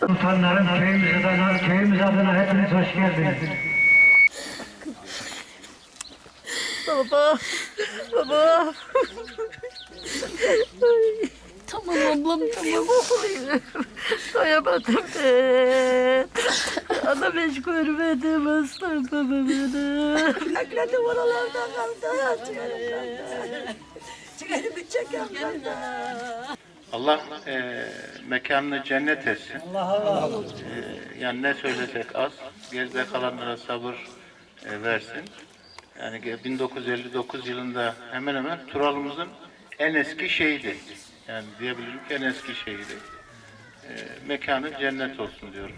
sultanlarım köyümüz adına, köyümüz adına hepiniz hoş geldiniz. Baba, baba. tamam ablam tamam. Doyamadım ben. Ana beş görmedim aslan babamını. Akladım oralarda kaldı. Çıkarım kaldı. Çıkarım çekem kaldı. Allah e, mekanını cennet etsin. E, yani ne söylesek az, geride kalanlara sabır e, versin. Yani ge- 1959 yılında hemen hemen Turalımızın en eski şehidi. Yani diyebilirim ki en eski şehidi. E, mekanı cennet olsun diyorum.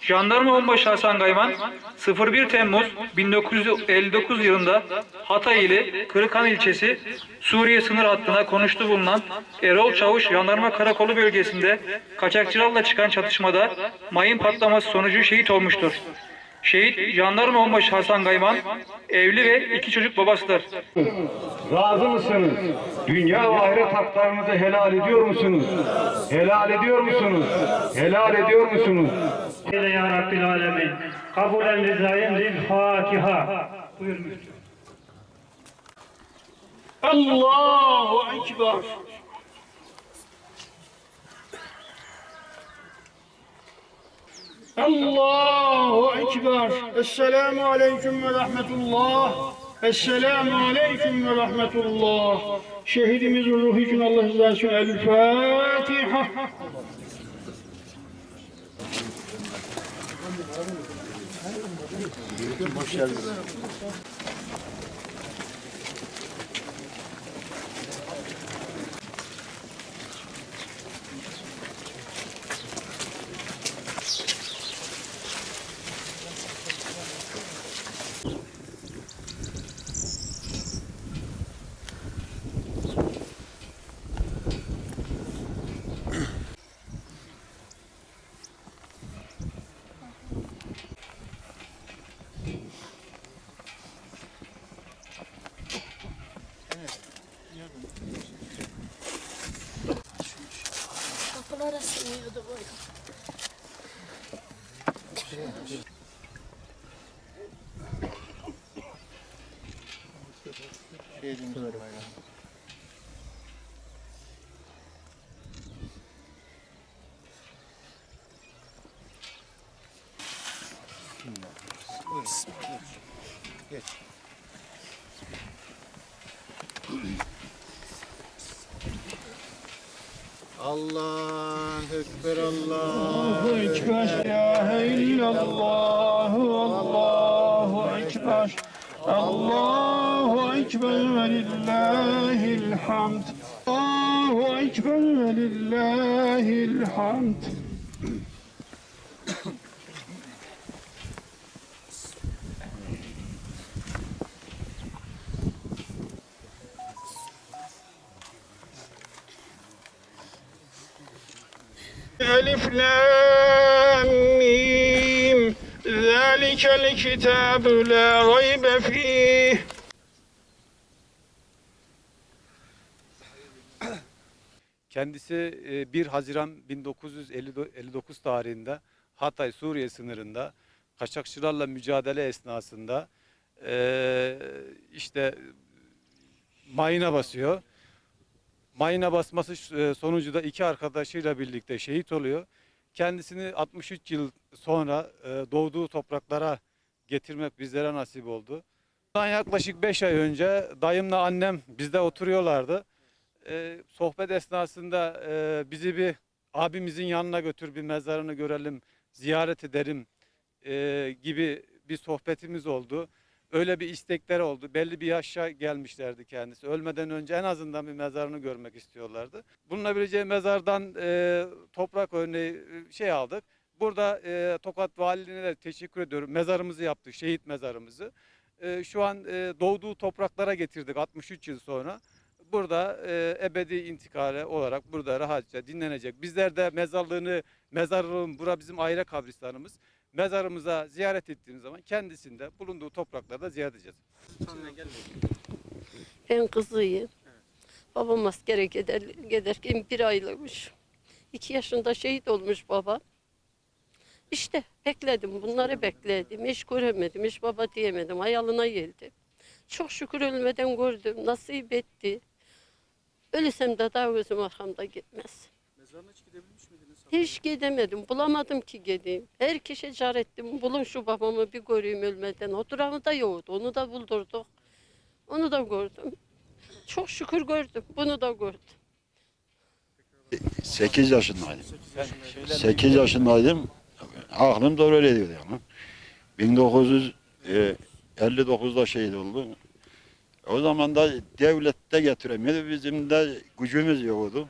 Jandarma Onbaşı Hasan Gayman 01 Temmuz 1959 yılında Hatay ili Kırıkhan ilçesi Suriye sınır hattına konuştu bulunan Erol Çavuş Jandarma Karakolu bölgesinde kaçakçılarla çıkan çatışmada mayın patlaması sonucu şehit olmuştur. Şehit Jandarma Onbaşı Hasan Gayman evli ve iki çocuk babasıdır. Razı mısınız? Dünya ve ahiret haklarınızı helal ediyor musunuz? Helal ediyor musunuz? Helal ediyor musunuz? Eyle ya Rabbil Alemin. Kabulen rizayen lil Fatiha. Buyur. Allahu Ekber. Allahu Ekber. Esselamu Aleyküm ve Rahmetullah. Esselamu Aleyküm ve Rahmetullah. Şehidimizin ruhu için Allah rızası için El Fatiha. Hoş geldiniz. calor assumido, doido. Cheio de mistura, vai lá. Good. isso. Allahu Ekber Allah. Allahu Ekber. Ya illallah. Allahu Ekber. Allahu Ekber ve lillahil hamd. Allahu Ekber ve lillahil hamd. Elif lam mim. Zalikel kitabu la raybe fih. Kendisi e, 1 Haziran 1959 tarihinde Hatay Suriye sınırında kaçakçılarla mücadele esnasında e, işte mayına basıyor. Mayına basması e, sonucu da iki arkadaşıyla birlikte şehit oluyor. Kendisini 63 yıl sonra e, doğduğu topraklara getirmek bizlere nasip oldu. Bundan yaklaşık 5 ay önce dayımla annem bizde oturuyorlardı. Ee, sohbet esnasında e, bizi bir abimizin yanına götür bir mezarını görelim, ziyaret edelim e, gibi bir sohbetimiz oldu. Öyle bir istekleri oldu. Belli bir yaşa gelmişlerdi kendisi. Ölmeden önce en azından bir mezarını görmek istiyorlardı. Bulunabileceği mezardan e, toprak örneği e, şey aldık. Burada e, Tokat Valiliğine de teşekkür ediyorum. Mezarımızı yaptık, şehit mezarımızı. E, şu an e, doğduğu topraklara getirdik 63 yıl sonra burada e, ebedi intikale olarak burada rahatça dinlenecek. Bizler de mezarlığını, mezarlığın bura bizim aile kabristanımız. Mezarımıza ziyaret ettiğimiz zaman kendisinde bulunduğu topraklarda ziyaret edeceğiz. Ben kızıyım. Babam askere gider, giderken bir aylıkmış. İki yaşında şehit olmuş baba. İşte bekledim, bunları bekledim. Hiç göremedim, hiç baba diyemedim. Hayalına geldi. Çok şükür ölmeden gördüm, nasip etti. Ölüsem de daha gözüm arkamda gitmez. Hiç gidemedim, bulamadım ki gideyim. Her kişi car ettim, bulun şu babamı bir göreyim ölmeden. O duramı da yoktu, onu da buldurduk. Onu da gördüm. Çok şükür gördüm, bunu da gördüm. 8 yaşındaydım. 8 yaşındaydım. Aklım da öyle diyordu yani. 1959'da şehit oldu. O zaman da devlet de getiremiyordu. Bizim de gücümüz yoktu.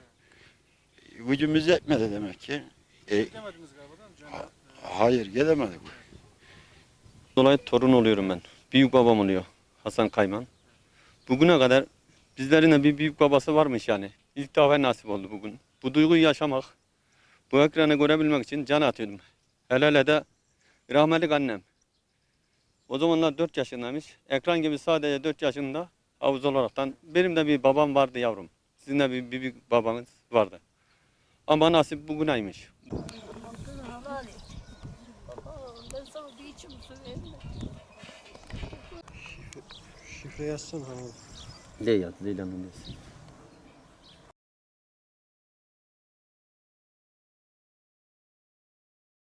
Gücümüz yetmedi demek ki. E, ha- hayır gelemedik. dolayı torun oluyorum ben. Büyük babam oluyor Hasan Kayman. Bugüne kadar bizlerin de bir büyük babası varmış yani. İlk defa nasip oldu bugün. Bu duyguyu yaşamak, bu ekranı görebilmek için can atıyordum. Hele hele de rahmetli annem. O zamanlar 4 yaşındaymış. Ekran gibi sadece 4 yaşında havuz olaraktan. Benim de bir babam vardı yavrum. Sizin de bir, bir büyük babanız vardı. Ama nasip bugüneymiş. Ben sana bir içim su verme. Ne yaz Leyla'nın